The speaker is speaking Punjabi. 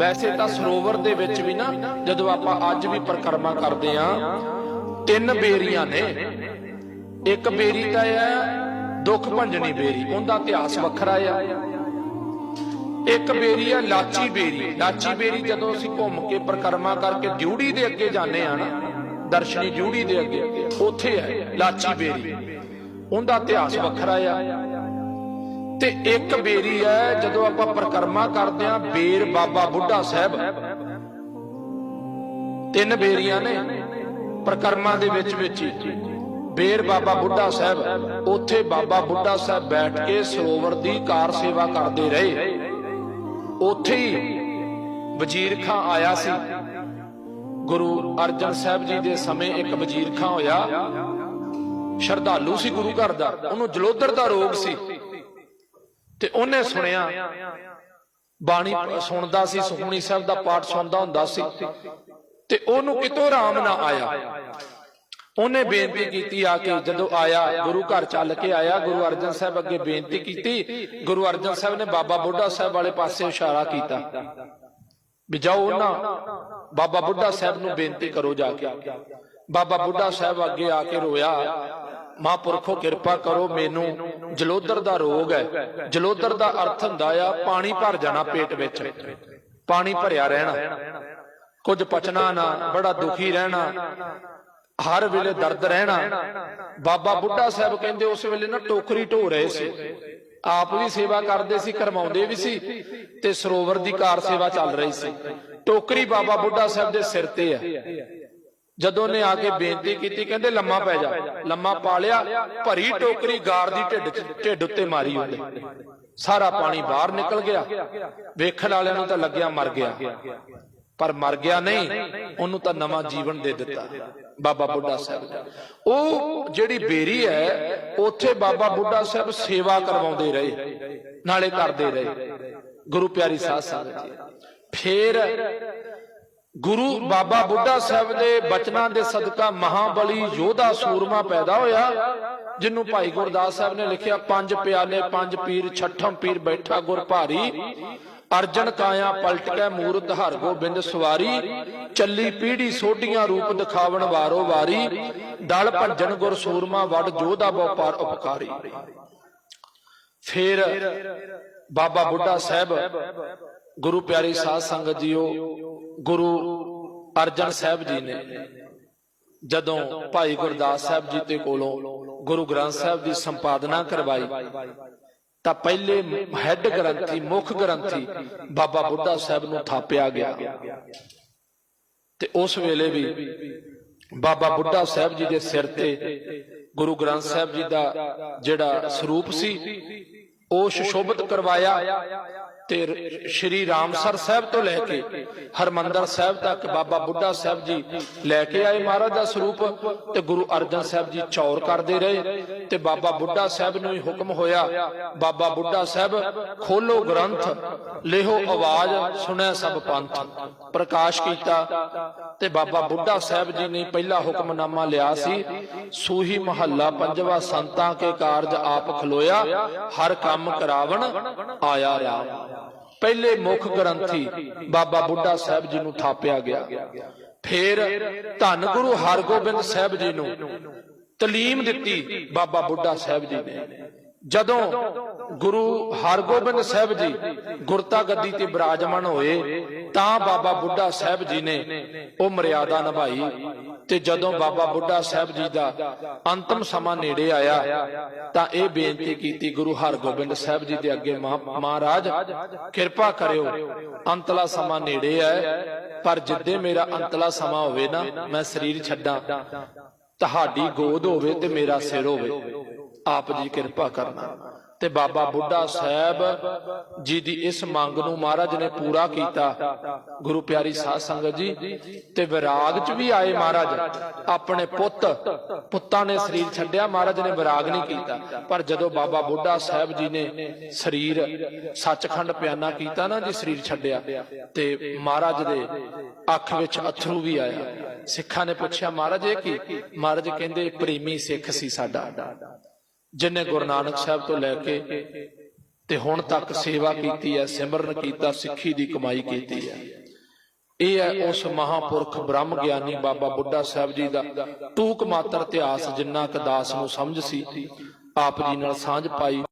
ਵੈਸੇ ਤਾਂ ਸਰੋਵਰ ਦੇ ਵਿੱਚ ਵੀ ਨਾ, ਜਦੋਂ ਆਪਾਂ ਅੱਜ ਵੀ ਪਰਿਕਰਮਾ ਕਰਦੇ ਆ ਤਿੰਨ ਬੇਰੀਆਂ ਨੇ। ਇੱਕ ਬੇਰੀ ਤਾਂ ਹੈ ਦੁੱਖ ਭੰਜਣੀ ਬੇਰੀ, ਉਹਦਾ ਇਤਿਹਾਸ ਵੱਖਰਾ ਆ। ਇੱਕ ਬੇਰੀ ਆ, ਲਾਚੀ ਬੇਰੀ। ਲਾਚੀ ਬੇਰੀ ਜਦੋਂ ਅਸੀਂ ਘੁੰਮ ਕੇ ਪਰਿਕਰਮਾ ਕਰਕੇ ਡਿਊੜੀ ਦੇ ਅੱਗੇ ਜਾਂਦੇ ਆ ਨਾ, ਦਰਸ਼ਨੀ ਡਿਊੜੀ ਦੇ ਅੱਗੇ, ਉੱਥੇ ਹੈ ਲਾਚੀ ਬੇਰੀ। ਉਹਦਾ ਇਤਿਹਾਸ ਵੱਖਰਾ ਆ। ਤੇ ਇੱਕ ਬੇਰੀ ਹੈ, ਜਦੋਂ ਆਪਾਂ ਪਰਿਕਰਮਾ ਕਰਦੇ ਆ ਬੇਰ ਬਾਬਾ ਬੁੱਢਾ ਸਾਹਿਬ। ਤਿੰਨ ਬੇਰੀਆਂ ਨੇ ਪਰਿਕਰਮਾ ਦੇ ਵਿੱਚ ਵਿੱਚ ਹੀ। ਬੇਰ ਬਾਬਾ ਬੁੱਢਾ ਸਾਹਿਬ, ਉੱਥੇ ਬਾਬਾ ਬੁੱਢਾ ਸਾਹਿਬ ਬੈਠ ਕੇ ਸਰੋਵਰ ਦੀ ਕਾਰ ਸੇਵਾ ਕਰਦੇ ਰਹੇ। ਉੱਥੇ ਹੀ ਵਜ਼ੀਰ ਖਾਂ ਆਇਆ ਸੀ। ਗੁਰੂ ਅਰਜਨ ਸਾਹਿਬ ਜੀ ਦੇ ਸਮੇਂ ਇੱਕ ਵਜ਼ੀਰ ਖਾਂ ਹੋਇਆ। ਸ਼ਰਧਾਲੂ ਸੀ ਗੁਰੂ ਘਰ ਦਾ। ਉਹਨੂੰ ਜਲੋਦਰ ਦਾ ਰੋਗ ਸੀ। ਤੇ ਉਹਨੇ ਸੁਣਿਆ। ਬਾਣੀ ਸੁਣਦਾ ਸੀ ਸੁਖਮਨੀ ਸਾਹਿਬ ਦਾ ਪਾਠ ਸੁਣਦਾ ਹੁੰਦਾ ਸੀ। ਤੇ ਉਹਨੂੰ ਕਿਤੋਂ ਆਰਾਮ ਨਾ ਆਇਆ। ਉਹਨੇ ਬੇਨਤੀ ਕੀਤੀ ਆ ਕੇ ਜਦੋਂ ਆਇਆ ਗੁਰੂ ਘਰ ਚੱਲ ਕੇ ਆਇਆ ਗੁਰੂ ਅਰਜਨ ਸਾਹਿਬ ਅੱਗੇ ਬੇਨਤੀ ਕੀਤੀ। ਗੁਰੂ ਅਰਜਨ ਸਾਹਿਬ ਨੇ ਬਾਬਾ ਬੁੱਢਾ ਸਾਹਿਬ ਵਾਲੇ ਪਾਸੇ ਇਸ਼ਾਰਾ ਕੀਤਾ। ਵੀ ਜਾਓ ਨਾ। ਬਾਬਾ ਬੁੱਢਾ ਸਾਹਿਬ ਨੂੰ ਬੇਨਤੀ ਕਰੋ ਜਾ ਕੇ। ਬਾਬਾ ਬੁੱਢਾ ਸਾਹਿਬ ਅੱਗੇ ਆ ਕੇ ਰੋਇਆ। ਮਹਾਂਪੁਰਖੋ, ਕਿਰਪਾ ਕਰੋ, ਮੈਨੂੰ ਜਲੋਦਰ ਦਾ ਰੋਗ ਹੈ। ਜਲੋਦਰ ਦਾ ਅਰਥ ਹੁੰਦਾ ਆ, ਪਾਣੀ ਭਰ ਜਾਣਾ ਪੇਟ ਵਿੱਚ। ਪਾਣੀ ਭਰਿਆ ਰਹਿਣਾ। ਕੁਝ ਪਚਣਾ ਨਾ, ਬੜਾ ਦੁਖੀ ਰਹਿਣਾ। ਹਰ ਵੇਲੇ ਦਰਦ ਰਹਿਣਾ। ਬਾਬਾ ਬੁੱਢਾ ਸਾਹਿਬ ਕਹਿੰਦੇ ਉਸ ਵੇਲੇ ਨਾ ਟੋਕਰੀ ਢੋ ਰਹੇ ਸੀ। ਆਪ ਵੀ ਸੇਵਾ ਕਰਦੇ ਸੀ ਕਰਮਾਉਂਦੇ ਵੀ ਸੀ ਤੇ ਸਰੋਵਰ ਦੀ ਕਾਰ ਸੇਵਾ ਚੱਲ ਰਹੀ ਸੀ। ਟੋਕਰੀ ਬਾਬਾ ਬੁੱਢਾ ਸਾਹਿਬ ਦੇ ਸਿਰ ਤੇ ਹੈ। ਜਦੋਂ ਨੇ ਆ ਕੇ ਬੇਨਤੀ ਕੀਤੀ ਕਹਿੰਦੇ ਲੰਮਾ ਪੈ ਜਾ ਲੰਮਾ ਪਾ ਲਿਆ ਭਰੀ ਟੋਕਰੀ ਗਾਰ ਦੀ ਢਿੱਡ ਢਿੱਡ ਉੱਤੇ ਮਾਰੀ ਉਹਨੇ। ਸਾਰਾ ਪਾਣੀ ਬਾਹਰ ਨਿਕਲ ਗਿਆ। ਵੇਖਣ ਵਾਲਿਆਂ ਨੂੰ ਤਾਂ ਲੱਗਿਆ ਮਰ ਗਿਆ। ਪਰ ਮਰ ਗਿਆ ਨਹੀਂ ਉਹਨੂੰ ਤਾਂ ਨਵਾਂ ਜੀਵਨ ਦੇ ਦਿੱਤਾ। ਬਾਬਾ ਬੁੱਢਾ ਸਾਹਿਬ। ਉਹ ਜਿਹੜੀ ਬੇਰੀ ਹੈ ਉੱਥੇ ਬਾਬਾ ਬੁੱਢਾ ਸਾਹਿਬ ਸੇਵਾ ਕਰਵਾਉਂਦੇ ਰਹੇ। ਨਾਲੇ ਕਰਦੇ ਰਹੇ। ਗੁਰੂ ਪਿਆਰੀ ਸਾਧ ਸੰਗਤ ਜੀ। ਫੇਰ ਗੁਰੂ ਬਾਬਾ ਬੁੱਢਾ ਸਾਹਿਬ ਦੇ ਬਚਨਾਂ ਦੇ ਸਦਕਾ ਮਹਾਬਲੀ ਯੋਧਾ ਸੂਰਮਾ ਪੈਦਾ ਹੋਇਆ ਜਿਹਨੂੰ ਭਾਈ ਗੁਰਦਾਸ ਸਾਹਿਬ ਨੇ ਲਿਖਿਆ, ਪੰਜ ਪਿਆਲੇ, ਪੰਜ ਪੀਰ, ਛਠਮ ਪੀਰ, ਬੈਠਾ ਗੁਰ ਭਾਰੀ, ਅਰਜਨ ਕਾਇਆ ਪਲਟ ਕੇ ਮੂਰਤ, ਹਰ ਗੋਬਿੰਦ ਸਵਾਰੀ, ਚੱਲੀ ਪੀੜੀ ਸੋਢੀਆਂ ਰੂਪ ਦਿਖਾਵਣ ਵਾਰੋ ਵਾਰੀ, ਦਲ ਭੰਜਨ ਗੁਰ ਸੂਰਮਾ, ਵੱਡ ਜੋਧਾ ਵਪਾਰ ਉਪਕਾਰੀ। ਫਿਰ ਬਾਬਾ ਬੁੱਢਾ ਸਾਹਿਬ, ਗੁਰੂ ਪਿਆਰੀ ਸਾਧ ਸੰਗਤ ਜੀਓ ਗੁਰੂ ਅਰਜਨ ਸਾਹਿਬ ਜੀ ਨੇ ਜਦੋਂ ਭਾਈ ਗੁਰਦਾਸ ਸਾਹਿਬ ਜੀ ਦੇ ਕੋਲੋਂ ਗੁਰੂ ਗ੍ਰੰਥ ਸਾਹਿਬ ਦੀ ਸੰਪਾਦਨਾ ਕਰਵਾਈ, ਤਾਂ ਪਹਿਲੇ ਹੈੱਡ ਗ੍ਰੰਥੀ, ਮੁੱਖ ਗ੍ਰੰਥੀ ਬਾਬਾ ਬੁੱਢਾ ਸਾਹਿਬ ਨੂੰ ਥਾਪਿਆ ਗਿਆ। ਤੇ ਉਸ ਵੇਲੇ ਵੀ ਬਾਬਾ ਬੁੱਢਾ ਸਾਹਿਬ ਜੀ ਦੇ ਸਿਰ ਤੇ ਗੁਰੂ ਗ੍ਰੰਥ ਸਾਹਿਬ ਜੀ ਦਾ ਜਿਹੜਾ ਸਰੂਪ ਸੀ, ਉਹ ਸੁਸ਼ੋਭਿਤ ਕਰਵਾਇਆ। ਤੇ ਸ਼੍ਰੀ ਰਾਮਸਰ ਸਾਹਿਬ ਤੋਂ ਲੈ ਕੇ ਹਰਮੰਦਰ ਸਾਹਿਬ ਤੱਕ, ਬਾਬਾ ਬੁੱਢਾ ਸਾਹਿਬ ਜੀ ਲੈ ਕੇ ਆਏ ਮਹਾਰਾਜ ਦਾ ਸਰੂਪ ਤੇ ਗੁਰੂ ਅਰਜਨ ਸਾਹਿਬ ਜੀ ਚੌਰ ਕਰਦੇ ਰਹੇ ਤੇ ਬਾਬਾ ਬੁੱਢਾ ਸਾਹਿਬ ਨੂੰ ਹੀ ਹੁਕਮ ਹੋਇਆ, ਬਾਬਾ ਬੁੱਢਾ ਸਾਹਿਬ, ਖੋਲੋ ਗ੍ਰੰਥ ਲਿਹੋ ਆਵਾਜ਼, ਸੁਣਿਆ ਸਭ ਪੰਥ, ਪ੍ਰਕਾਸ਼ ਕੀਤਾ ਤੇ ਬਾਬਾ ਬੁੱਢਾ ਸਾਹਿਬ ਜੀ ਨੇ ਪਹਿਲਾ ਹੁਕਮਨਾਮਾ ਲਿਆ ਸੀ, ਸੂਹੀ ਮਹੱਲਾ ਪੰਜਵਾ ਸੰਤਾਂ ਕੇ ਕਾਰਜ ਆਪ ਖਲੋਇਆ, ਹਰ ਕੰਮ ਕਰਾਵਣ, ਆਇਆ ਰਾਮ। ਪਹਿਲੇ ਮੁੱਖ ਗ੍ਰੰਥੀ ਬਾਬਾ ਬੁੱਢਾ ਸਾਹਿਬ ਜੀ ਨੂੰ ਥਾਪਿਆ ਗਿਆ। ਫਿਰ ਧੰਨ ਗੁਰੂ ਹਰਗੋਬਿੰਦ ਸਾਹਿਬ ਜੀ ਨੂੰ ਤਲੀਮ ਦਿੱਤੀ ਬਾਬਾ ਬੁੱਢਾ ਸਾਹਿਬ ਜੀ ਨੇ। ਜਦੋਂ ਗੁਰੂ ਹਰਗੋਬਿੰਦ ਸਾਹਿਬ ਜੀ ਗੁਰਤਾ ਗੱਦੀ ਤੇ ਬਿਰਾਜਮਾਨ ਹੋਏ, ਤਾਂ ਬਾਬਾ ਬੁੱਢਾ ਸਾਹਿਬ ਜੀ ਨੇ ਉਹ ਮਰਿਆਦਾ ਨਿਭਾਈ ਤੇ ਜਦੋਂ ਬਾਬਾ ਬੁੱਢਾ ਸਾਹਿਬ ਜੀ ਦਾ ਅੰਤਮ ਸਮਾਂ ਨੇੜੇ ਆਇਆ, ਤਾਂ ਇਹ ਬੇਨਤੀ ਕੀਤੀ ਗੁਰੂ ਹਰਗੋਬਿੰਦ ਸਾਹਿਬ ਜੀ ਦੇ ਅੱਗੇ ਮਹਾਰਾਜ, ਕਿਰਪਾ ਕਰਿਓ, ਅੰਤਲਾ ਸਮਾਂ ਨੇੜੇ ਹੈ, ਪਰ ਜਿੱਦੇ ਮੇਰਾ ਅੰਤਲਾ ਸਮਾਂ ਹੋਵੇ ਨਾ, ਮੈਂ ਸਰੀਰ ਛੱਡਾਂ, ਤੁਹਾਡੀ ਗੋਦ ਹੋਵੇ ਤੇ ਮੇਰਾ ਸਿਰ ਹੋਵੇ। ਆਪ ਜੀ ਕਿਰਪਾ ਕਰਨਾ। ਤੇ ਬਾਬਾ ਬੁੱਢਾ ਸਾਹਿਬ ਜੀ ਦੀ ਇਸ ਮੰਗ ਨੂੰ ਮਹਾਰਾਜ ਨੇ ਪੂਰਾ ਕੀਤਾ। ਗੁਰੂ ਪਿਆਰੀ ਸਾਧ ਸੰਗਤ ਜੀ, ਤੇ ਵਿਰਾਗ ਚ ਵੀ ਆਏ ਮਹਾਰਾਜ। ਆਪਣੇ ਪੁੱਤ, ਪੁੱਤਾਂ ਨੇ ਸਰੀਰ ਛੱਡਿਆ, ਮਹਾਰਾਜ ਨੇ ਵਿਰਾਗ ਨਹੀਂ ਕੀਤਾ। ਪਰ ਜਦੋਂ ਬਾਬਾ ਬੁੱਢਾ ਸਾਹਿਬ ਜੀ ਨੇ ਸਰੀਰ ਸੱਚਖੰਡ ਪਿਆਨਾ ਕੀਤਾ ਨਾ, ਜੀ ਸਰੀਰ ਛੱਡਿਆ, ਤੇ ਮਹਾਰਾਜ ਦੇ ਅੱਖ ਵਿੱਚ ਅਥਰੂ ਵੀ ਆਇਆ। ਸਿੱਖਾਂ ਨੇ ਪੁੱਛਿਆ, ਮਹਾਰਾਜ ਇਹ ਕੀ? ਮਹਾਰਾਜ ਕਹਿੰਦੇ ਪ੍ਰੇਮੀ ਸਿੱਖ ਸੀ ਸਾਡਾ। ਜਿਨੇ ਗੁਰੂ ਨਾਨਕ ਸਾਹਿਬ ਤੋਂ ਲੈ ਕੇ ਤੇ ਹੁਣ ਤੱਕ ਸੇਵਾ ਕੀਤੀ ਹੈ, ਸਿਮਰਨ ਕੀਤਾ, ਸਿੱਖੀ ਦੀ ਕਮਾਈ ਕੀਤੀ ਹੈ। ਇਹ ਹੈ ਉਸ ਮਹਾਪੁਰਖ ਬ੍ਰਹਮ ਗਿਆਨੀ ਬਾਬਾ ਬੁੱਢਾ ਸਾਹਿਬ ਜੀ ਦਾ ਟੂਕ ਮਾਤਰ ਇਤਿਹਾਸ ਜਿੰਨਾ ਕ ਦਾਸ ਨੂੰ ਸਮਝ ਸੀ, ਆਪ ਜੀ ਨਾਲ ਸਾਂਝ ਪਾਈ।